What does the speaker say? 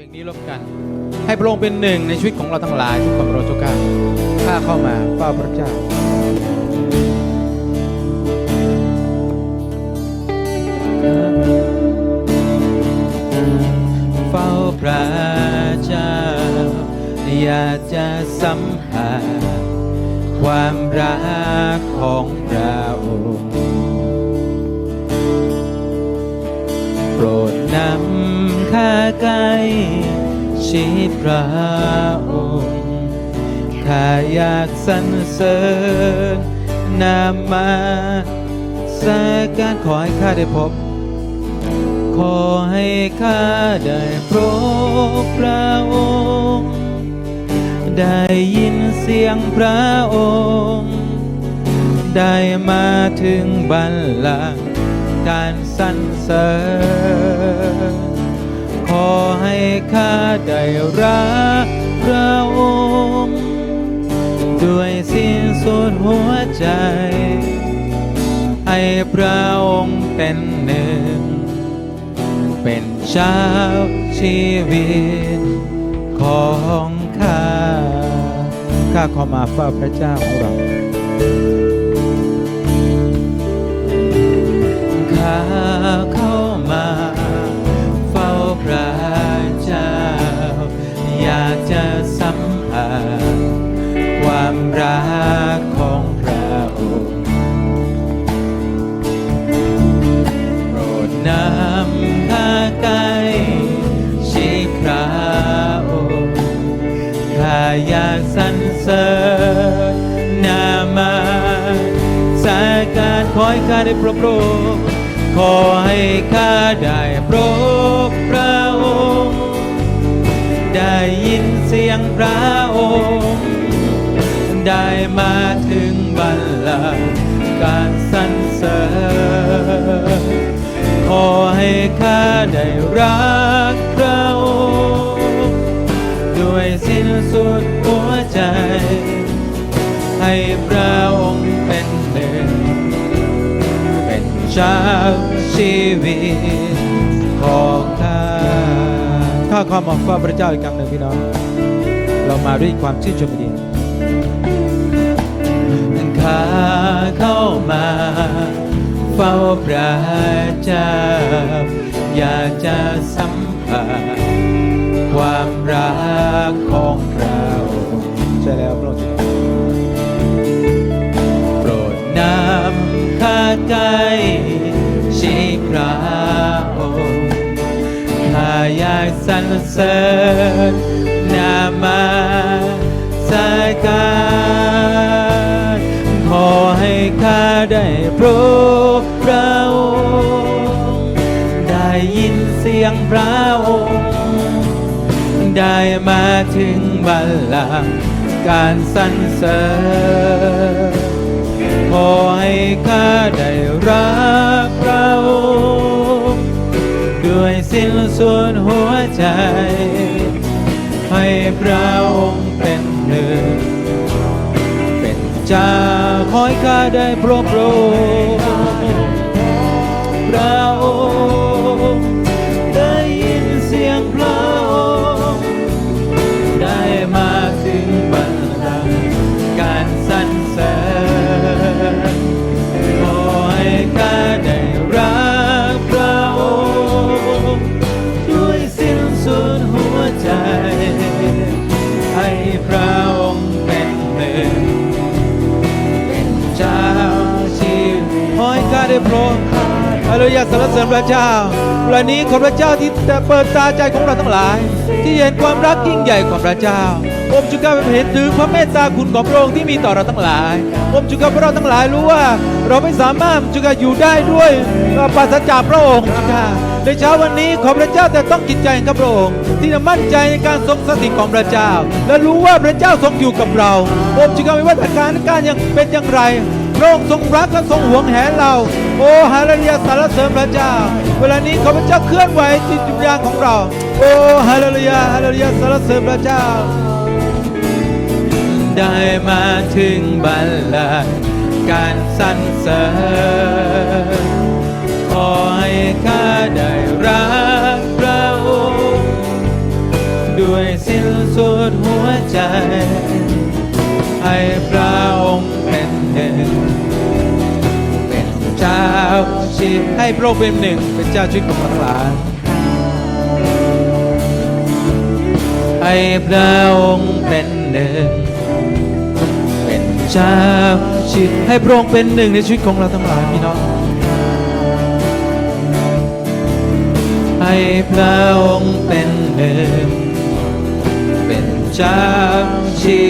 ลงนี้ร่วมกัน ให้พระองค์เป็นหนึ่งในชีวิตของเราทั้งหลายทุกคนเราเจ้าข้าข้าเข้ามาเฝ้าพระเจ้าเฝ้าพระเจ้า อยากจะสัมผัสความรักของพระองค์ ใกล้ชิดพระองค์ข้าอยากสรรเสริญนามาสการขอให้ข้าได้พบ ขอให้ข้าได้พบพระองค์ ได้ยินเสียงพระองค์ ได้มาถึงบัลลังก์การสรรเสริญ ขอให้ข้าได้รักพระองค์ ด้วยสิ้นสุดหัวใจ ให้พระองค์เป็นหนึ่ง เป็นเจ้าชีวิตของข้า ข้าขอมาเฝ้าพระเจ้าของเราข้า เสริญนามาสาการขอให้ข้าได้พบโปรดขอให้ข้าได้พบพระองค์ได้ยินเสียงพระองค์ได้มาถึงบัลลังก์การสรรเสริญขอให้ข้าได้รัก สุดหัวใจ ให้พระองค์เป็นหนึ่ง เป็นเจ้าชีวิตของข้าข้าขอมาฟ้าพระเจ้าอีกครั้งหนึ่งพี่น้อง เรามาด้วยความชื่นชมดีข้าเข้ามาเฝ้าพระเจ้าอยากจะสัมผัส รเสริญนามาสการขอให้ข้าได้พบพระองค์ได้ยินเสียงพระองค์ได้มาถึงบัลลังก์การสรรเสริญขอให้ข้าได้รักพระองค์ด้วยสิ้นสุดหัว ใจ ให้พระองค์เป็นหนึ่ง เป็นเจ้าขอให้ข้าได้พระองค์พระองค์ได้ยินเสียงพระองค์ได้มาถึงบัลลังก์การสรรเสริญขอให้ข้า ได้โปรดฮาเลลูยาสรรเสริญพระเจ้าวันนี้ขอพระเจ้าที่แต่เปิดตาใจของเราทั้งหลาย ที่เห็นความรักยิ่งใหญ่ของพระเจ้าผมจุกาเห็นถึงพระเมตตาคุณของพระองค์ที่มีต่อเราทั้งหลายผมจุกาพวกเราทั้งหลายรู้ว่า เราไม่สามารถจุกาอยู่ได้ด้วยปราศจากพระองค์จุกาในเช้าวันนี้ขอพระเจ้าแต่ต้องกิจใจกับพระองค์ที่จะมั่นใจในการทรงสถิตของพระเจ้า และรู้ว่าพระเจ้าทรงอยู่กับเราผมจุกาไม่ว่าสถานการณ์ยังเป็นอย่างไร พระองค์ทรงรักและทรงหวงแหนเรา โอ้ฮาเลลูยาสรรเสริญพระเจ้า เวลานี้ขอพเจ้าเคลื่อนไหวจิตวิญญาณของเรา โอ้ฮาเลลูยาฮาเลลูยาสรรเสริญพระเจ้า ได้มาถึงบัลลังก์การสรรเสริญขอให้ข้าได้รักพระองค์ด้วยสิ้นสุดหัวใจ ให้พระ ชีให้พระองค์เป็นหนึ่งเป็นเจ้าชีวิตของทั้งหลายให้พระองค์เป็นหนึ่งเป็นเจ้าชีวิตให้พระองค์เป็นหนึ่งในชีวิตของเราทั้งหลายพี่น้องให้พระองค์เป็นหนึ่งเป็นเจ้าชีวิต